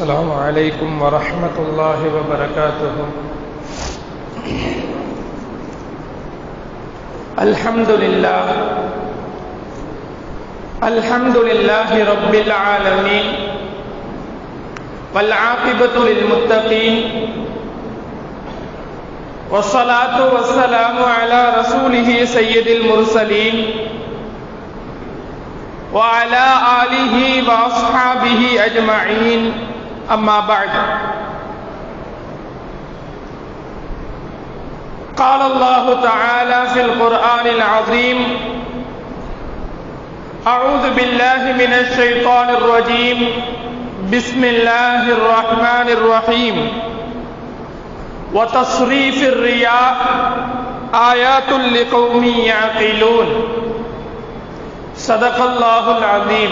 السلام عليكم ورحمة الله وبركاته. الحمد لله. الحمد لله رب العالمين. والعاقبة للمتقين. والصلاة والسلام على رسوله سيد المرسلين. وعلى آله وأصحابه أجمعين. أما بعد. قال الله تعالى في القرآن العظيم أعوذ بالله من الشيطان الرجيم. بسم الله الرحمن الرحيم. وتصريف الرياء آيات لقوم يعقلون. صدق الله العظيم.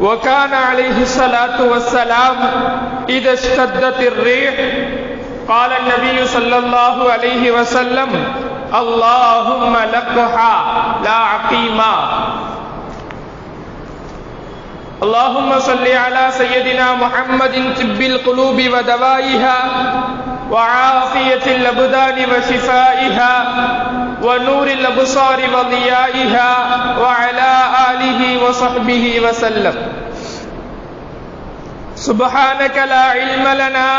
وكان عليه الصلاة والسلام إذا اشتدت الريح. قال النبي صلى الله عليه وسلم، اللهم لقها لا عقيما اللهم صل على سيدنا محمد طب القلوب ودوائها وعافية الأبدان وشفائها. ونور الأبصار وضيائها وعلى آله وصحبه وسلم سبحانك لا علم لنا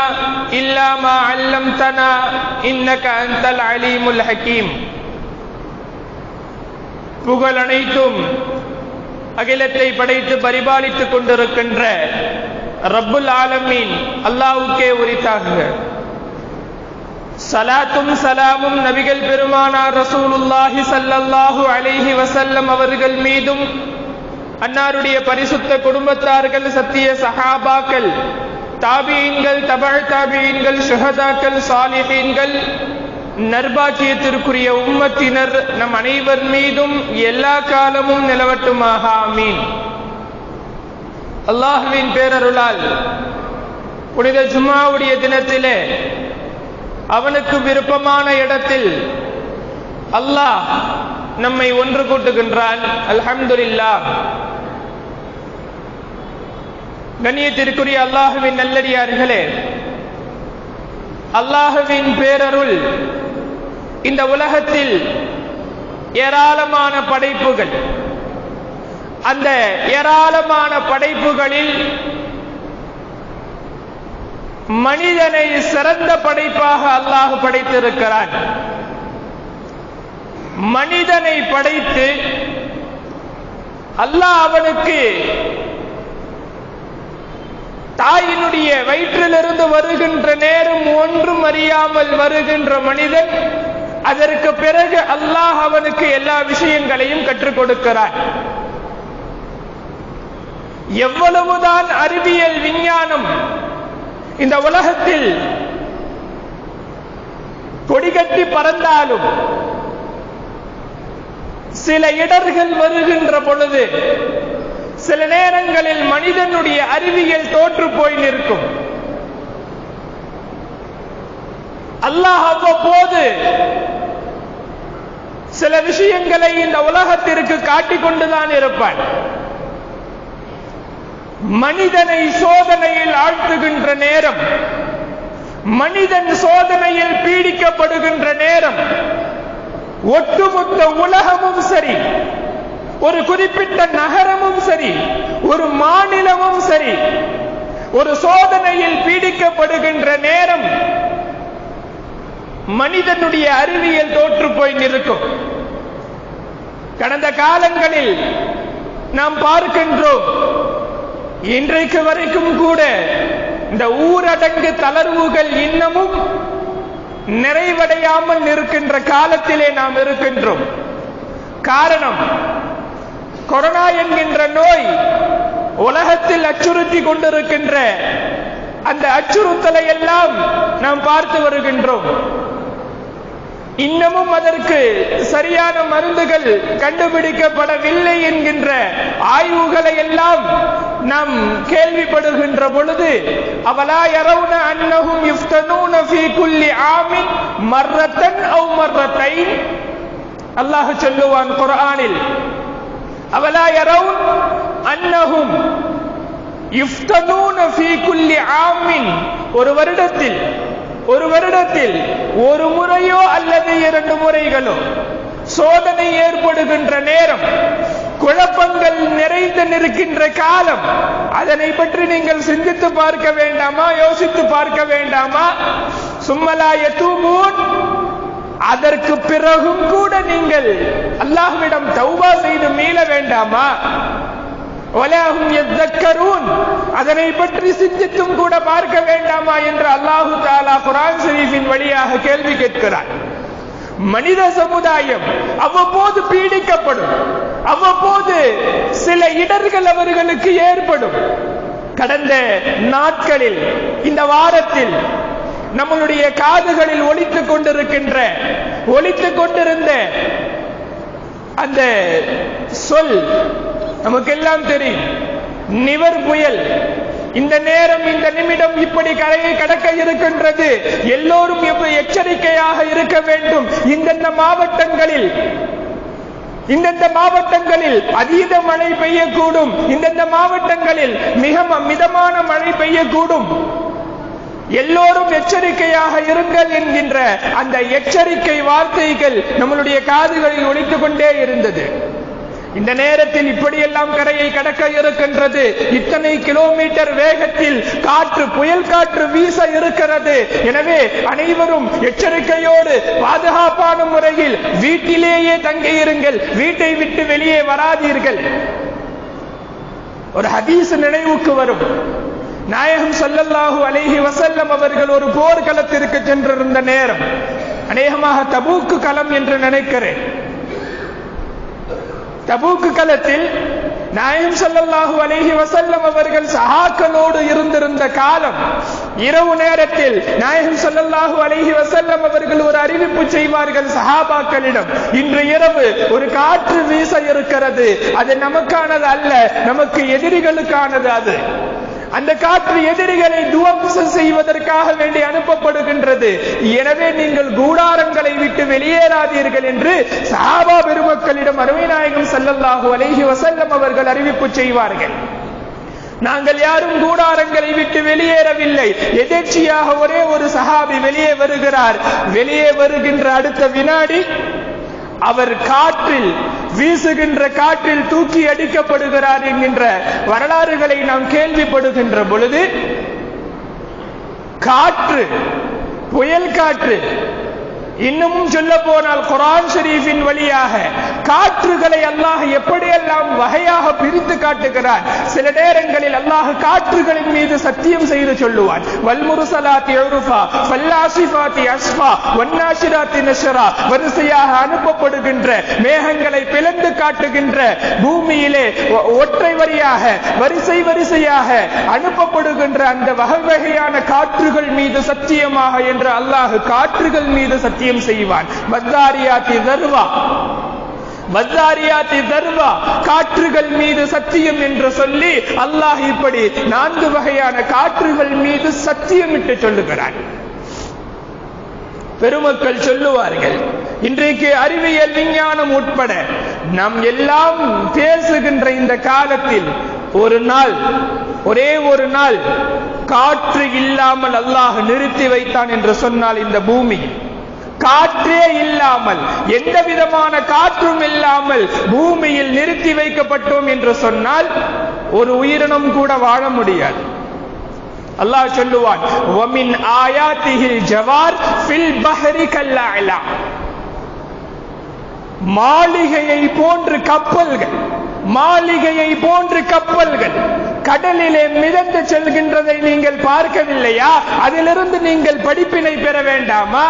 إلا ما علمتنا إنك أنت العليم الحكيم புகழ் அனைத்தும் அகிலத்தை படைத்து பரிபாலித்துக் கொண்டிருக்கின்ற ரப்புல் ஆலமீன் அல்லாவுக்கே உரித்தாகுங்க சலாத்தும் சலாமும் நபிகள் பெருமானார் ரசூலுல்லாஹி சல்லல்லாஹு அலைஹி வசல்லம் அவர்கள் மீதும் அன்னாருடைய பரிசுத்த குடும்பத்தார்கள் சத்திய சஹாபாக்கள் தாபியீன்கள் தபால் தாபியீன்கள் சுஹதாக்கள் சாலிஹீன்கள் நர்பாக்கியத்திற்குரிய உம்மத்தினர் நம் அனைவர் மீதும் எல்லா காலமும் நிலவட்டுமாக ஆமீன். அல்லாஹுவின் பேரருளால் புனித ஜும்மாவுடைய தினத்திலே அவனுக்கு விருப்பமான இடத்தில் அல்லாஹ் நம்மை ஒன்று கூட்டுகின்றான். அல்ஹம்துல்லா கண்ணியத்திற்குரிய அல்லாஹுவின் நல்லடியார்களே அல்லாஹுவின் பேரருள் இந்த உலகத்தில் ஏராளமான படைப்புகள். அந்த ஏராளமான படைப்புகளில் மனிதனை சிறந்த படைப்பாக அல்லாஹ் படைத்திருக்கிறான். மனிதனை படைத்து அல்லாஹ் அவனுக்கு தாயினுடைய வயிற்றிலிருந்து வருகின்ற நேரம் ஒன்றும் அறியாமல் வருகின்ற மனிதன் அதற்கு பிறகு அல்லாஹ் அவனுக்கு எல்லா விஷயங்களையும் கற்றுக் கொடுக்கிறான். எவ்வளவுதான் அறிவியல் விஞ்ஞானம் இந்த உலகத்தில் கொடிகட்டி பறந்தாலும் சில இடர்கள் வருகின்ற பொழுது சில நேரங்களில் மனிதனுடைய அறிவியல் தோற்று போய் நிற்கும். அல்லாஹ் அவ்வப்போது சில விஷயங்களை இந்த உலகத்திற்கு காட்டிக் கொண்டுதான் இருப்பான். மனிதனை சோதனையில் ஆழ்த்துகின்ற நேரம் மனிதன் சோதனையில் பீடிக்கப்படுகின்ற நேரம் ஒட்டுமொத்த உலகமும் சரி ஒரு குறிப்பிட்ட நகரமும் சரி ஒரு மாநிலமும் சரி ஒரு சோதனையில் பீடிக்கப்படுகின்ற நேரம் மனிதனுடைய அறிவியல் தோற்று போய் நிற்கும். கடந்த காலங்களில் நாம் பார்க்கின்றோம் இன்றைக்கு வரைக்கும் கூட இந்த ஊரடங்கு தளர்வுகள் இன்னமும் நிறைவடையாமல் இருக்கின்ற காலத்திலே நாம் இருக்கின்றோம். காரணம் கொரோனா என்கின்ற நோய் உலகத்தில் அச்சுறுத்தி கொண்டிருக்கின்ற அந்த அச்சுறுத்தலை எல்லாம் நாம் பார்த்து வருகின்றோம். இன்னமும் அதற்கு சரியான மருந்துகள் கண்டுபிடிக்கப்படவில்லை என்கின்ற ஆய்வுகளை எல்லாம் நாம் கேள்விப்படுகின்ற பொழுது அவலா யரவுன அன்னஹும் யுஃப்தனூன ஃபீ குல்லி ஆமின் மர்ரத்தன் அவ் மர்ரத்தைன் அல்லாஹ் சொல்லுவான் குர்ஆனில் அவலா யரவுன் அன்னஹும் யுஃப்தனூன ஃபீ குல்லி ஆமின்? ஒரு வருடத்தில் ஒரு வருடத்தில் ஒரு முறையோ அல்லது இரண்டு முறைகளோ சோதனை ஏற்படுகின்ற நேரம் குழப்பங்கள் நிறைந்து நிற்கின்ற காலம் அதனை பற்றி நீங்கள் சிந்தித்து பார்க்க வேண்டாமா யோசித்து பார்க்க வேண்டாமா? சும்மலாய தூபூன் அதற்கு பிறகும் கூட நீங்கள் அல்லாஹ்விடம் தௌபா செய்து மீள வேண்டாமா? அதனை பற்றி சிந்தித்தும் கூட பார்க்க வேண்டாமா என்று அல்லாஹு தாலா குரான் ஷரீஃபின் வழியாக கேள்வி கேட்கிறார் மனித சமுதாயம் அவ்வப்போது பீடிக்கப்படும். அவ்வப்போது சில இடர்கள் அவர்களுக்கு ஏற்படும். கடந்த நாட்களில் இந்த வாரத்தில் நம்மளுடைய காதுகளில் ஒழித்துக் கொண்டிருக்கின்ற ஒலித்துக் கொண்டிருந்த அந்த சொல் நமக்கெல்லாம் தெரியும். நிவர் புயல். இந்த நேரம் இந்த நிமிடம் இப்படி கரையை கடக்க இருக்கின்றது. எல்லோரும் எச்சரிக்கையாக இருக்க வேண்டும்? இந்தந்த மாவட்டங்களில் இந்தந்த மாவட்டங்களில் அதீத மழை பெய்யக்கூடும். இந்தந்த மாவட்டங்களில் மிக மிதமான மழை பெய்யக்கூடும். எல்லோரும் எச்சரிக்கையாக இருங்கள் என்கின்ற அந்த எச்சரிக்கை வார்த்தைகள் நம்மளுடைய காதுகளில் ஒழித்துக் கொண்டே இருந்தது. இந்த நேரத்தில் இப்படியெல்லாம் கரையை கடக்க இருக்கின்றது. இத்தனை கிலோமீட்டர் வேகத்தில் காற்று புயல் காற்று வீச இருக்கிறது. எனவே அனைவரும் எச்சரிக்கையோடு பாதுகாப்பான முறையில் வீட்டிலேயே தங்கியிருங்கள். வீட்டை விட்டு வெளியே வராதீர்கள். ஒரு ஹதீஸ் நினைவுக்கு வரும். நாயகம் ஸல்லல்லாஹு அலைஹி வசல்லம் அவர்கள் ஒரு போர்க்களத்திற்கு சென்றிருந்த நேரம். அநேகமாக தபூக்கு களம் என்று நினைக்கிறேன். தபூக்கு களத்தில் நாயம் ஸல்லல்லாஹு அலஹி வசல்லம் அவர்கள் சஹாக்களோடு இருந்திருந்த காலம் இரவு நேரத்தில் நாயகம் ஸல்லல்லாஹு அலஹி வசல்லம் அவர்கள் ஒரு அறிவிப்பு செய்வார்கள் சஹாபாக்களிடம். இன்று இரவு ஒரு காற்று வீச இருக்கிறது. அது நமக்கானது அல்ல நமக்கு எதிரிகளுக்கானது அது. அந்த காற்று எதிரிகளை துவம்சம் செய்வதற்காக வேண்டி அனுப்பப்படுகின்றது. எனவே நீங்கள் கூடாரங்களை விட்டு வெளியேறாதீர்கள் என்று சாபா பெருமக்களிடம் அருமைநாயகம் ஸல்லல்லாஹு அலைஹி வசல்லம் அவர்கள் அறிவிப்பு செய்வார்கள். நாங்கள் யாரும் கூடாரங்களை விட்டு வெளியேறவில்லை. எதேச்சியாக ஒரே ஒரு சஹாபி வெளியே வருகிறார். வெளியே வருகின்ற அடுத்த வினாடி அவர் காற்றில் வீசுகின்ற காற்றில் தூக்கி அடிக்கப்படுகிறார் என்கின்ற வரலாறுகளை நாம் கேள்விப்படுகின்ற பொழுது காற்று புயல் காற்று இன்னமும் சொல்ல போனால் குரான் ஷெரீஃபின் வழியாக காற்றுகளை அல்லாஹ் எப்படியெல்லாம் வகையாக பிரித்து காட்டுகிறார் சில நேரங்களில் அல்லாஹ் காற்றுகளின் மீது சத்தியம் செய்து சொல்லுவார் வல்முருசலாத்தி உருஃபா ஃபல்லாசிஃபாத்தி அஸ்மா வன்னாஷிராத்தி நஷரா வரிசையாக அனுப்பப்படுகின்ற மேகங்களை பிளந்து காட்டுகின்ற பூமியிலே ஒற்றை வரியாக வரிசை வரிசையாக அனுப்பப்படுகின்ற அந்த வகை வகையான காற்றுகள் மீது சத்தியமாக என்று அல்லாஹ் காற்றுகள் மீது சத்தியம் செய்வான். மத்தாரியாத்தி தர்வா. மத்தாரியாத்தி தர்வா. காற்றுகள் மீது சத்தியம் என்று சொல்லி அல்லாஹ் இப்படி நான்கு வகையான காற்றுகள் மீது சத்தியமிட்டு சொல்லுகிறான். பெருமக்கள் சொல்லுவார்கள் இன்றைக்கு அறிவியல் விஞ்ஞானம் உட்பட நாம் எல்லாம் பேசுகின்ற இந்த காலத்தில் ஒரு நாள் ஒரே ஒரு நாள் காற்று இல்லாமல் அல்லாஹ் நிறுத்தி வைத்தான் என்று சொன்னால் இந்த பூமி காற்றே இல்லாமல் எந்த விதமான காற்றும் இல்லாமல் பூமியில் நிறுத்தி வைக்கப்பட்டோம் என்று சொன்னால் ஒரு உயிரினம் கூட வாழ முடியாது. அல்லாஹ் சொல்லுவான் வமின் ஆயாத்திஹில் ஜவார் ஃபில் பஹரி கல்லாயிலா மாளிகையை போன்று கப்பல்கள் மாளிகையை போன்று கப்பல்கள் கடலிலே மிதந்து செல்கின்றதை நீங்கள் பார்க்கவில்லையா? அதிலிருந்து நீங்கள் படிப்பினை பெற வேண்டாமா?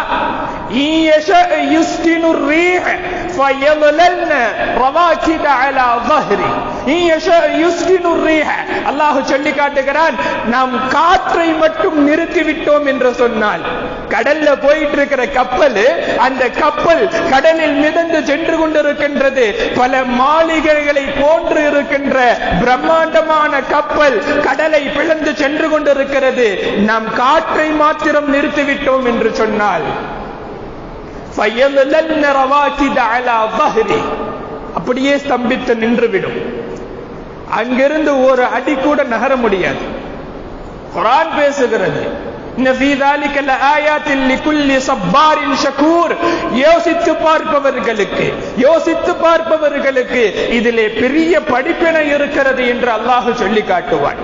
إن يشأ يسكن الريح فيظللن رواكد على ظهره إن يشأ يسكن الريح அல்லாஹ் சொல்லி காட்டுகிறான் நாம் காற்றை மட்டும் நிறுத்தி விட்டோம் என்று சொன்னால் கடல்ல போயிட்டு இருக்கிற கப்பல் அந்த கப்பல் கடலில் மிதந்து சென்று கொண்டிருக்கின்றது பல மாளிகைகளை போன்று இருக்கின்ற பிரம்மாண்டமான கப்பல் கடலை பிளந்து சென்று கொண்டிருக்கிறது நாம் காற்றை மாத்திரம் நிறுத்திவிட்டோம் என்று சொன்னால் فَيَظْلَلْنَ رَوَاكِدَ عَلَى ظَهْرِهِ. அப்படியே ஸ்தம்பித்து நின்றுவிடும். அங்கிருந்து ஒரு அடி கூட நகர முடியாது. குரான் பேசுகிறது. யோசித்து பார்ப்பவர்களுக்கு யோசித்து பார்ப்பவர்களுக்கு இதிலே பெரிய படிப்பினை இருக்கிறது என்று அல்லாஹு சொல்லி காட்டுவான்.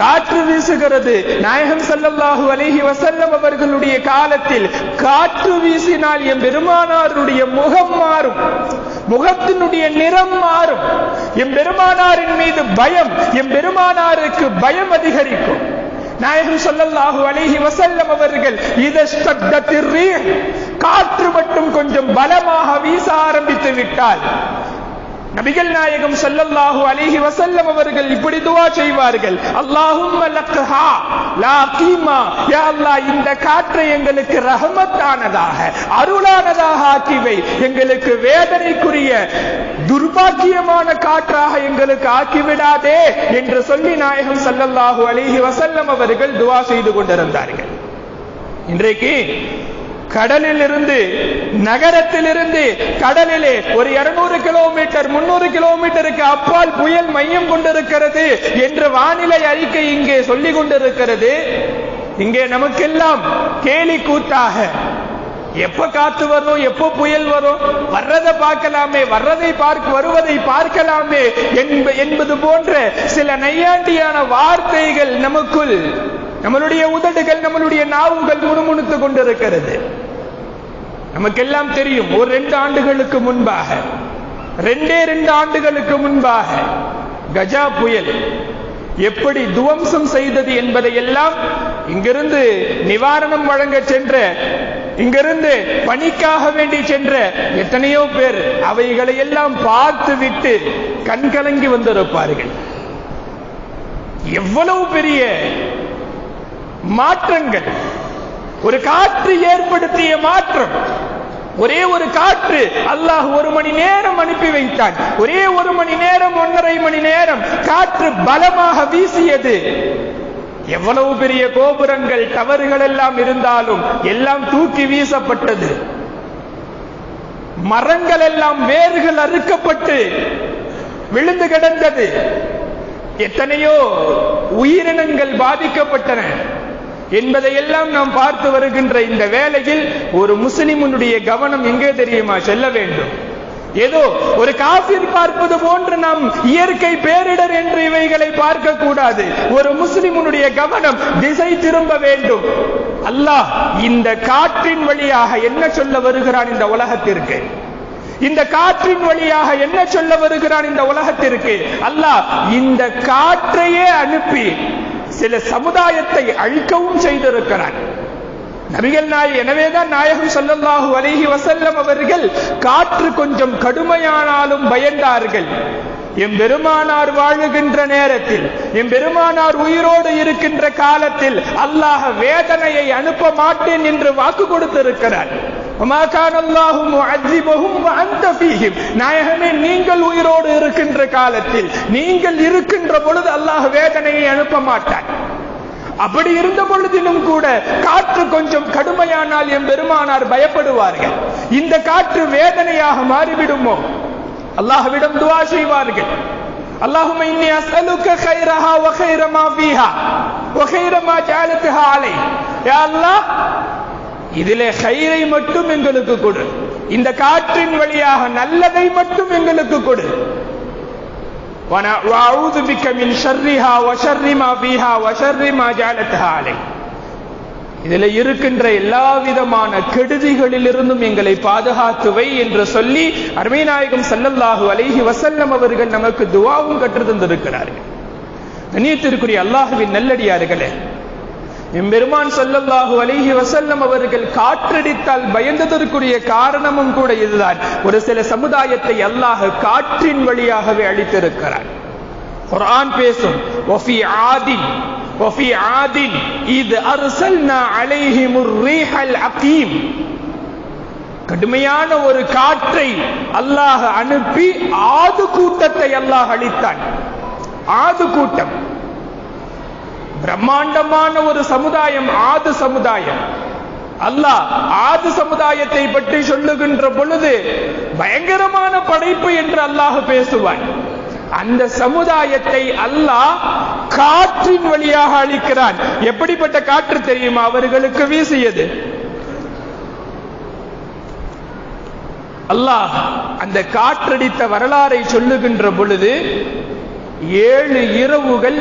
காற்று வீசுகிறது. நாயகம் ஸல்லல்லாஹு அலிஹி வசல்லம் அவர்களுடைய காலத்தில் காற்று வீசினால் என் பெருமானாருடைய முகம் மாறும். முகத்தினுடைய நிறம் மாறும். என் பெருமானாரின் மீது பயம் என் பெருமானாருக்கு பயம் அதிகரிக்கும். நாயகம் சொல்லல்லாஹு அலிஹி வசல்லம் அவர்கள் இதஸ்தத்தத்திர் காற்று மட்டும் கொஞ்சம் பலமாக வீச ஆரம்பித்து விட்டால் நபிகள் நாயகம் சல்லல்லாஹு அலிஹி வசல்லம் அவர்கள் இப்படி துவா செய்வார்கள். அல்லாஹும் அல்லாஹ் இந்த காற்றை எங்களுக்கு ரஹமத்தானதாக அருளானதாக ஆக்கிவை. எங்களுக்கு வேதனைக்குரிய துர்பாக்கியமான காற்றாக எங்களுக்கு ஆக்கிவிடாதே என்று சொல்லி நாயகம் சல்லல்லாஹு அலிஹி வசல்லம் அவர்கள் துவா செய்து கொண்டிருந்தார்கள். இன்றைக்கு கடலிலிருந்து நகரத்திலிருந்து கடலிலே ஒரு 200 கிலோமீட்டர் முன்னூறு கிலோமீட்டருக்கு அப்பால் புயல் மையம் கொண்டிருக்கிறது என்று வானிலை அறிக்கை இங்கே சொல்லிக் கொண்டிருக்கிறது. இங்கே நமக்கெல்லாம் கேலி கூத்தாக. எப்ப காத்து வரும் எப்போ புயல் வரும்? வர்றதை பார்க்கலாமே வர்றதை பார்க்க வருவதை பார்க்கலாமே என்ப- என்பது போன்ற சில நையாண்டியான வார்த்தைகள் நமக்குள் நம்மளுடைய உதடுகள் நம்மளுடைய நாவுகள் முணுமுணுத்துக் கொண்டிருக்கிறது. நமக்கெல்லாம் தெரியும் ஒரு ரெண்டு ஆண்டுகளுக்கு முன்பாக ரெண்டே ரெண்டு ஆண்டுகளுக்கு முன்பாக கஜா புயல் எப்படி துவம்சம் செய்தது என்பதை எல்லாம் இங்கிருந்து நிவாரணம் வழங்க சென்ற இங்கிருந்து பணிக்காக வேண்டி சென்ற எத்தனையோ பேர் அவைகளை எல்லாம் பார்த்து விட்டு கண்கலங்கி வந்திருப்பார்கள். எவ்வளவு பெரிய மாற்றங்கள். ஒரு காற்று ஏற்படுத்திய மாற்றம். ஒரே ஒரு காற்று அல்லாஹ் ஒரு மணி நேரம் அனுப்பி வைத்தான். ஒரே ஒரு மணி நேரம் ஒன்றரை மணி நேரம் காற்று பலமாக வீசியது. எவ்வளவு பெரிய கோபுரங்கள் டவர்கள் எல்லாம் இருந்தாலும் எல்லாம் தூக்கி வீசப்பட்டது. மரங்கள் எல்லாம் வேர்கள் அறுக்கப்பட்டு விழுந்து கிடந்தது. எத்தனையோ உயிரினங்கள் பாதிக்கப்பட்டன. என்பதையெல்லாம் நாம் பார்த்து வருகின்ற இந்த வேளையில் ஒரு முஸ்லிமுடைய கவனம் எங்கே தெரியுமா? செல்ல வேண்டும். ஏதோ ஒரு காபிர் பார்ப்பது போன்று நாம் இயற்கை பேரிடர் என்று இவைகளை பார்க்க கூடாது ஒரு முஸ்லிமுடைய கவனம் திசை திரும்ப வேண்டும். அல்லாஹ் இந்த காற்றின் வழியாக என்ன சொல்ல வருகிறான் இந்த உலகத்திற்கு? இந்த காற்றின் வழியாக என்ன சொல்ல வருகிறான் இந்த உலகத்திற்கு? அல்லாஹ் இந்த காற்றையே அனுப்பி சில சமுதாயத்தை அழிக்கவும் செய்திருக்கிறான் நபிகள் நாய் எனவேதான் நாயகம் சொல்லல்லாஹு அலைஹி வசல்லம் அவர்கள் காற்று கொஞ்சம் கடுமையானாலும் பயந்தார்கள். எம் பெருமானார் வாழுகின்ற நேரத்தில் எம் பெருமானார் உயிரோடு இருக்கின்ற காலத்தில் அல்லாஹ் வேதனையை அனுப்ப மாட்டேன் என்று வாக்கு கொடுத்திருக்கிறார். நாயகமே நீங்கள் உயிரோடு இருக்கின்ற காலத்தில் நீங்கள் இருக்கின்ற பொழுது அல்லாஹ் வேதனையை அனுப்ப மாட்டார் அப்படி இருந்த பொழுதிலும் கூட காற்று கொஞ்சம் கடுமையானால் என் பெருமானார் பயப்படுவார்கள். இந்த காற்று வேதனையாக மாறிவிடுமோ? அல்லாஹ்விடம் துவா செய்வார்கள். அல்லாஹும் இன்னி அஸ்அலுக்க கைரஹா வகைரமா ஃபீஹா வகைரமா ஜாலத்துஹா அலை யா அல்லாஹ் இதிலே கயிறை மட்டும் எங்களுக்கு கொடு இந்த காற்றின் வழியாக நல்லதை மட்டும் எங்களுக்கு கொடு وأعوذ بك من شرها وشر ما فيها وشر ما جعلتها علي இதுல இருக்கின்ற எல்லா விதமான கெடுதிகளிலிருந்தும் எங்களை பாதுகாத்துவை என்று சொல்லி அருமைநாயகம் ஸல்லல்லாஹு அலைஹி வஸல்லம் அவர்கள் நமக்கு துவாவும் கற்று தந்திருக்கிறார்கள் கண்ணியத்திற்குரிய அல்லாஹுவின் நல்லடியார்களே எம்பெருமான் சொல்லல்லாஹு அலிஹி வசல்லம் அவர்கள் காற்றடித்தால் பயந்ததற்குரிய காரணமும் கூட இதுதான். ஒரு சில சமுதாயத்தை அல்லாஹ் காற்றின் வழியாகவே அழித்திருக்கிறார். குரான் பேசும் வஃபி ஆதின் வஃபி ஆதின் இது அர்சல்னா அலைஹிமுர் ரீஹல் அகீம். கடுமையான ஒரு காற்றை அல்லாஹ் அனுப்பி ஆது கூட்டத்தை அல்லாஹ் அழித்தான். ஆது கூட்டம் பிரம்மாண்டமான ஒரு சமுதாயம் ஆது சமுதாயம். அல்லாஹ் ஆது சமுதாயத்தை பற்றி சொல்லுகின்ற பொழுது பயங்கரமான படைப்பு என்று அல்லாஹ் பேசுவான். அந்த சமுதாயத்தை அல்லாஹ் காற்றின் வழியாக அளிக்கிறான் எப்படிப்பட்ட காற்று தெரியுமா அவர்களுக்கு வீசியது? அல்லாஹ் அந்த காற்றடித்த வரலாறை சொல்லுகின்ற பொழுது ஏழு இரவுகள்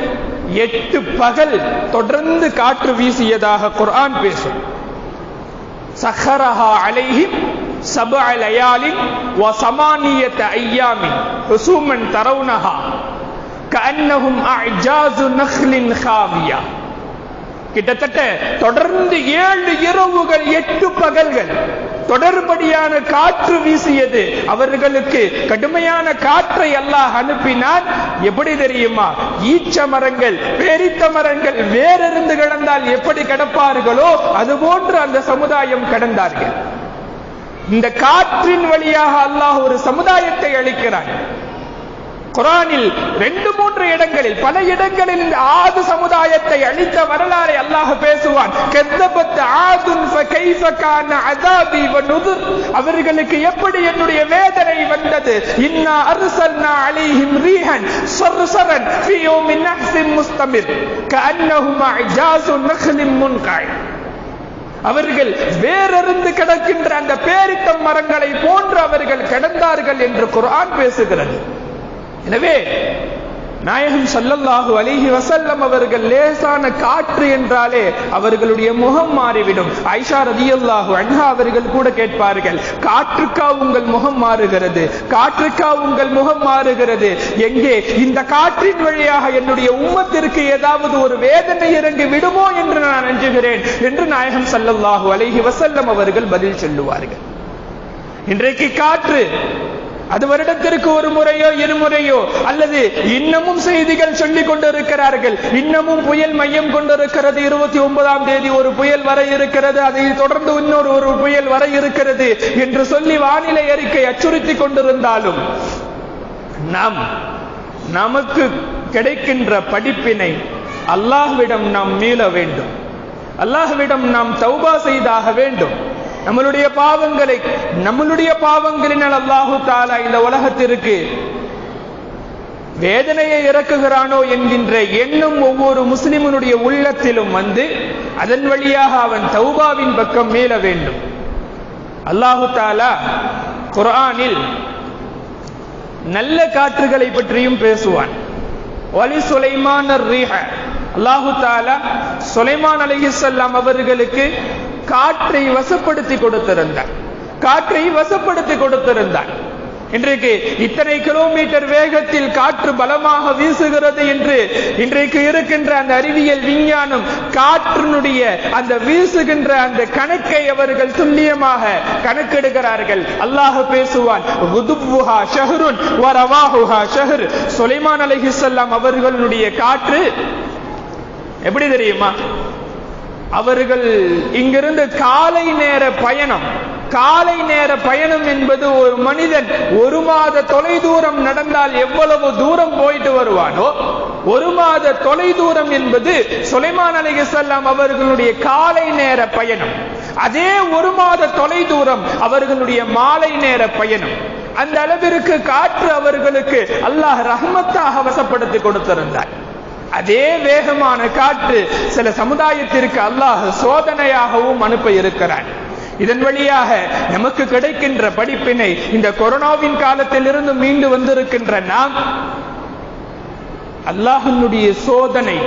எட்டு பகல் தொடர்ந்து காற்று வீசியதாக குர்ஆன் பேசும். சஹரஹா அலைஹிம் சப லயாலின் வ சமானியத ஐயாமின் ஹுசூமன் தரவுனஹா. கன்னஹும் அஜாசு நஹ்லின் ஹாவியா கிட்டத்தட்ட தொடர்ந்து ஏழு இரவுகள் எட்டு பகல்கள். தொடர்படியான காற்று வீசியது. அவர்களுக்கு கடுமையான காற்றை அல்லாஹ் அனுப்பினான். எப்படி தெரியுமா? ஈச்ச மரங்கள் பேரித்த மரங்கள் வேறிருந்து கிடந்தால் எப்படி கிடப்பார்களோ அதுபோன்று அந்த சமுதாயம் கடந்தார்கள். இந்த காற்றின் வழியாக அல்லாஹ் ஒரு சமுதாயத்தை அளிக்கிறான். குரானில் ரெண்டு மூன்று இடங்களில் பல இடங்களில் இந்த ஆது சமுதாயத்தை அழித்த வரலாறை அல்லாஹ் பேசுவான். அவர்களுக்கு எப்படி என்னுடைய வேதனை வந்தது? இன்னா அர்சல்னா அலைஹிம் ரீஹன் சர்சரன் ஃபீ யௌமின் நஹ்ஸின் முஸ்தமிர். கஅன்னஹும் முன்காய். அவர்கள் வேறறிந்து கிடக்கின்ற அந்த பேரித்தம் மரங்களை போன்று அவர்கள் கிடந்தார்கள் என்று குரான் பேசுகிறது. எனவே நாயகம் சல்லல்லாஹு அலிஹி வசல்லம் அவர்கள் லேசான காற்று என்றாலே அவர்களுடைய முகம் மாறிவிடும். ஐஷா ரதியல்லாஹு அன்ஹா அவர்கள் கூட கேட்பார்கள் காற்றுக்கா உங்கள் முகம் மாறுகிறது? காற்றுக்கா உங்கள் முகம் மாறுகிறது? எங்கே? இந்த காற்றின் வழியாக என்னுடைய உம்மத்திற்கு ஏதாவது ஒரு வேதனை இறங்கி விடுமோ என்று நான் அஞ்சுகிறேன் என்று நாயகம் சல்லல்லாஹு அலிஹி வசல்லம் அவர்கள் பதில் சொல்லுவார்கள். இன்றைக்கு காற்று அது வருடத்திற்கு ஒரு முறையோ இருமுறையோ அல்லது இன்னமும் செய்திகள் சொல்லிக் கொண்டிருக்கிறார்கள். இன்னமும் புயல் மையம் கொண்டிருக்கிறது. இருபத்தி ஒன்பதாம் தேதி ஒரு புயல் வர இருக்கிறது. அதை தொடர்ந்து இன்னொரு ஒரு புயல் வர இருக்கிறது என்று சொல்லி வானிலை அறிக்கை அச்சுறுத்தி கொண்டிருந்தாலும் நாம் நமக்கு கிடைக்கின்ற படிப்பினை அல்லாஹ்விடம் நாம் மீள வேண்டும். அல்லாஹ்விடம் நாம் தௌபா செய்தாக வேண்டும். நம்மளுடைய பாவங்களை நம்மளுடைய பாவங்களினால் அல்லாஹு தாலா இந்த உலகத்திற்கு வேதனையை இறக்குகிறானோ என்கின்ற எண்ணம் ஒவ்வொரு முஸ்லிமனுடைய உள்ளத்திலும் வந்து அதன் வழியாக அவன் தௌபாவின் பக்கம் மீள வேண்டும். அல்லாஹு தாலா குரானில் நல்ல காற்றுகளை பற்றியும் பேசுவான். ஒலி சுலைமான் ரீஹ அல்லாஹு தாலா சுலைமான் அலைஹிஸ்ஸலாம் அவர்களுக்கு காற்றை வசப்படுத்தி கொடுத்திருந்தார். காற்றை வசப்படுத்தி கொடுத்திருந்தார். இன்றைக்கு இத்தனை கிலோமீட்டர் வேகத்தில் காற்று பலமாக வீசுகிறது என்று இன்றைக்கு இருக்கின்ற அந்த அறிவியல் விஞ்ஞானம் காற்றினுடைய அந்த வீசுகின்ற அந்த கணக்கை அவர்கள் துல்லியமாக கணக்கெடுக்கிறார்கள் அல்லாஹ் பேசுவான் சுலைமான் அலஹிசல்லாம் அவர்களுடைய காற்று எப்படி தெரியுமா? அவர்கள் இங்கிருந்து காலை நேர பயணம். காலை நேர பயணம் என்பது ஒரு மனிதன் ஒரு மாத தொலை தூரம் நடந்தால் எவ்வளவு தூரம் போயிட்டு வருவானோ ஒரு மாத தொலை தூரம் என்பது சுலைமான் அலிகசல்லாம் அவர்களுடைய காலை நேர பயணம். அதே ஒரு மாத தொலை தூரம் அவர்களுடைய மாலை நேர பயணம். அந்த அளவிற்கு காற்று அவர்களுக்கு அல்லாஹ் ரஹ்மத்தாக வசப்படுத்தி கொடுத்திருந்தார். அதே வேகமான காற்று சில சமுதாயத்திற்கு அல்லாஹ் சோதனையாகவும் அனுப்ப இருக்கிறான் இதன் வழியாக நமக்கு கிடைக்கின்ற படிப்பினை இந்த கொரோனாவின் காலத்திலிருந்து மீண்டு வந்திருக்கின்ற நாம் அல்லாஹனுடைய சோதனை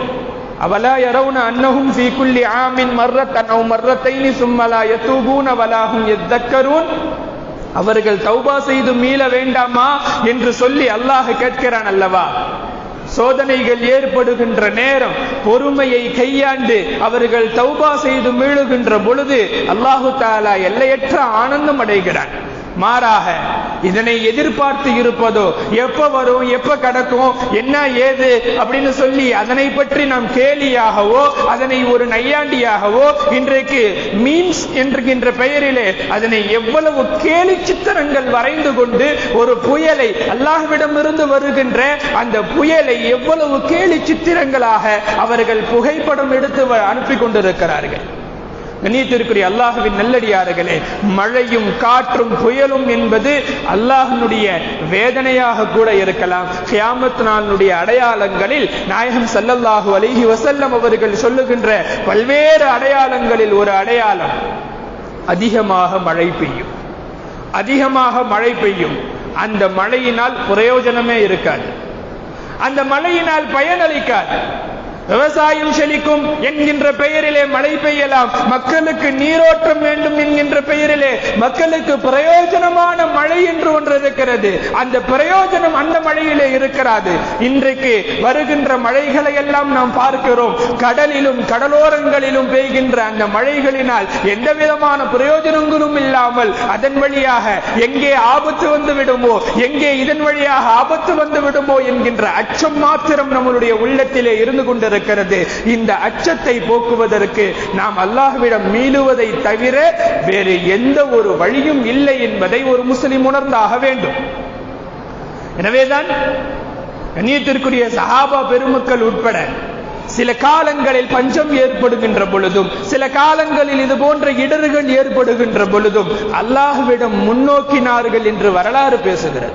அவலா யரவுன அன்னஹும் ஃபீ குல்லி ஆமின் மர்ரத்தன் அவ் மர்ரத்தைனி சும்மலா யத்தூபூன வலாஹும் எத்தக்கரூன் அவர்கள் தௌபா செய்து மீள வேண்டாமா என்று சொல்லி அல்லாஹ் கேட்கிறான் அல்லவா? சோதனைகள் ஏற்படுகின்ற நேரம் பொறுமையை கையாண்டு அவர்கள் தௌபா செய்து மீழுகின்ற பொழுது அல்லாஹு தாலா எல்லையற்ற ஆனந்தம் அடைகிறான். மாறாக இதனை எதிர்பார்த்து இருப்பதோ எப்ப வரும் எப்ப கடக்கும் என்ன ஏது அப்படின்னு சொல்லி அதனை பற்றி நாம் கேலியாகவோ அதனை ஒரு நையாண்டியாகவோ இன்றைக்கு மீம்ஸ் என்கின்ற பெயரிலே அதனை எவ்வளவு கேலி சித்திரங்கள் வரைந்து கொண்டு ஒரு புயலை அல்லாஹ்விடமிருந்து வருகின்ற அந்த புயலை எவ்வளவு கேலி சித்திரங்களாக அவர்கள் புகைப்படம் எடுத்து அனுப்பி கொண்டிருக்கிறார்கள். கண்ணியத்திற்குரிய அல்லாஹுவின் நல்லடியார்களே மழையும் காற்றும் புயலும் என்பது அல்லாஹனுடைய வேதனையாக கூட இருக்கலாம். கியாமத் நாளுடைய அடையாளங்களில் நாயகம் சல்லல்லாஹு அலிஹி வசல்லம் அவர்கள் சொல்லுகின்ற பல்வேறு அடையாளங்களில் ஒரு அடையாளம் அதிகமாக மழை பெய்யும். அதிகமாக மழை பெய்யும். அந்த மழையினால் பிரயோஜனமே இருக்காது. அந்த மழையினால் பயனளிக்காது. விவசாயம் செழிக்கும் என்கின்ற பெயரிலே மழை பெய்யலாம். மக்களுக்கு நீரோட்டம் வேண்டும் என்கின்ற பெயரிலே மக்களுக்கு பிரயோஜனமான மழை என்று ஒன்று இருக்கிறது. அந்த பிரயோஜனம் அந்த மழையிலே இருக்கிறாது. இன்றைக்கு வருகின்ற மழைகளை எல்லாம் நாம் பார்க்கிறோம். கடலிலும் கடலோரங்களிலும் பெய்கின்ற அந்த மழைகளினால் எந்த விதமான பிரயோஜனங்களும் இல்லாமல் அதன் வழியாக எங்கே ஆபத்து வந்து விடுமோ எங்கே இதன் வழியாக ஆபத்து வந்து விடுமோ என்கின்ற அச்சம் மாத்திரம் நம்மளுடைய உள்ளத்திலே இருந்து கொண்டிருக்கிறது. இருக்கிறது இந்த அச்சத்தை போக்குவதற்கு நாம் அல்லாஹ்விடம் மீளுவதை தவிர வேறு எந்த ஒரு வழியும் இல்லை என்பதை ஒரு முஸ்லிம் உணர்ந்தாக வேண்டும். எனவேதான் கண்ணியத்திற்குரிய சஹாபா பெருமக்கள் உட்பட சில காலங்களில் பஞ்சம் ஏற்படுகின்ற பொழுதும் சில காலங்களில் இது போன்ற இடர்கள் ஏற்படுகின்ற பொழுதும் அல்லாஹ்விடம் முன்னோக்கினார்கள் என்று வரலாறு பேசுகிறது.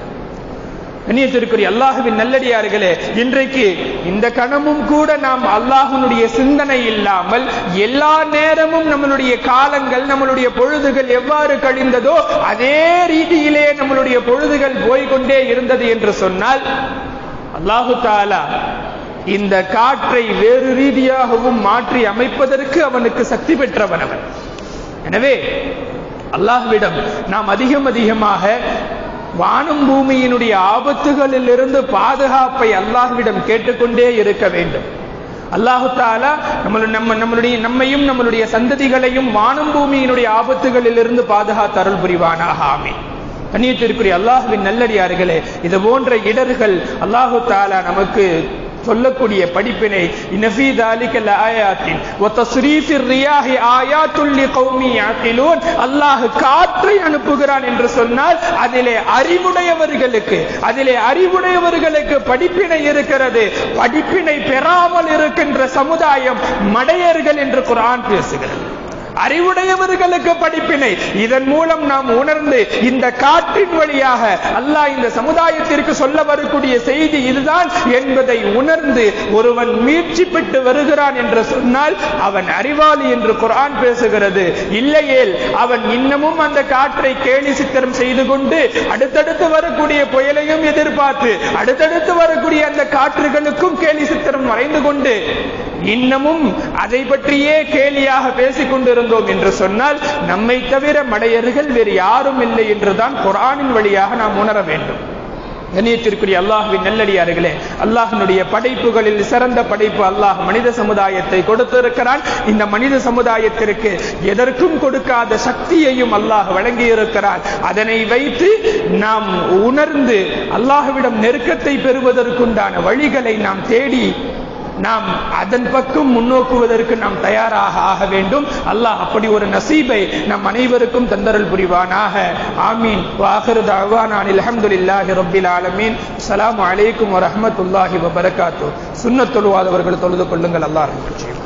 கண்ணியத்திற்குரிய அல்லாஹுவின் நல்லடியார்களே இன்றைக்கு இந்த கணமும் கூட நாம் அல்லாஹனுடைய சிந்தனை இல்லாமல் எல்லா நேரமும் நம்மளுடைய காலங்கள் நம்மளுடைய பொழுதுகள் எவ்வாறு கழிந்ததோ அதே ரீதியிலே நம்மளுடைய பொழுதுகள் போய்கொண்டே இருந்தது என்று சொன்னால் அல்லாஹு தாலா இந்த காற்றை வேறு ரீதியாகவும் மாற்றி அமைப்பதற்கு அவனுக்கு சக்தி பெற்றவன் அவன். எனவே அல்லாஹ்விடம் நாம் அதிகம் அதிகமாக வானம் பூமியினுடைய ஆபத்துகளில் இருந்து பாதுகாப்பை அல்லாஹ்விடம் கேட்டுக்கொண்டே இருக்க வேண்டும். அல்லாஹு தாலா நம்ம நம்ம நம்மளுடைய நம்மையும் நம்மளுடைய சந்ததிகளையும் வானம் பூமியினுடைய ஆபத்துகளில் இருந்து பாதுகாத்து அருள் புரிவானாக ஆமே கண்ணியத்திற்குரிய அல்லாஹுவின் நல்லடியார்களே இது போன்ற இடர்கள் அல்லாஹு தாலா நமக்கு சொல்லக்கூடிய படிப்பினை அல்லாஹ் காற்றை அனுப்புகிறான் என்று சொன்னால் அதிலே அறிவுடையவர்களுக்கு அதிலே அறிவுடையவர்களுக்கு படிப்பினை இருக்கிறது. படிப்பினை பெறாமல் இருக்கின்ற சமுதாயம் மடையர்கள் என்று குரான் பேசுகிறது. அறிவுடையவர்களுக்கு படிப்பினை. இதன் மூலம் நாம் உணர்ந்து இந்த காற்றின் வழியாக அல்லாஹ் இந்த சமுதாயத்திற்கு சொல்ல வரக்கூடிய செய்தி இதுதான் என்பதை உணர்ந்து ஒருவன் முயற்சி பெற்று வருகிறான் என்று சொன்னால் அவன் அறிவாளி என்று குரான் பேசுகிறது. இல்லையேல் அவன் இன்னமும் அந்த காற்றை கேலி சித்திரம் செய்து கொண்டு அடுத்தடுத்து வரக்கூடிய புயலையும் எதிர்பார்த்து அடுத்தடுத்து வரக்கூடிய அந்த காற்றுகளுக்கும் கேலி சித்திரம் வரைந்து கொண்டு இன்னமும் அதை பற்றியே கேலியாக பேசிக் கொண்டிருந்தோம் என்று சொன்னால் நம்மை தவிர மடையர்கள் வேறு யாரும் இல்லை என்றுதான் குரானின் வழியாக நாம் உணர வேண்டும். கண்ணியத்திற்குரிய அல்லாஹுவின் நல்லடியார்களே அல்லாஹினுடைய படைப்புகளில் சிறந்த படைப்பு அல்லாஹ் மனித சமுதாயத்தை கொடுத்திருக்கிறான். இந்த மனித சமுதாயத்திற்கு எதற்கும் கொடுக்காத சக்தியையும் அல்லாஹ் வழங்கியிருக்கிறான். அதனை வைத்து நாம் உணர்ந்து அல்லாஹுவிடம் நெருக்கத்தை பெறுவதற்குண்டான வழிகளை நாம் தேடி நாம் அதன் பக்கம் முன்னோக்குவதற்கு நாம் தயாராக ஆக வேண்டும். அல்லாஹ் அப்படி ஒரு நசீபை நம் அனைவருக்கும் தந்தரல் புரிவானாக. ஆமீன். வாஹிரு தஅவானான் அல்ஹம்துலில்லாஹி ரப்பில் ஆலமீன். அஸ்ஸலாமு அலைக்கும் வரமத்துல்லாஹி வபரகாத்து சுண்ணத் தொழுவாதவர்கள் தொழுது கொள்ளுங்கள். அல்லாஹ்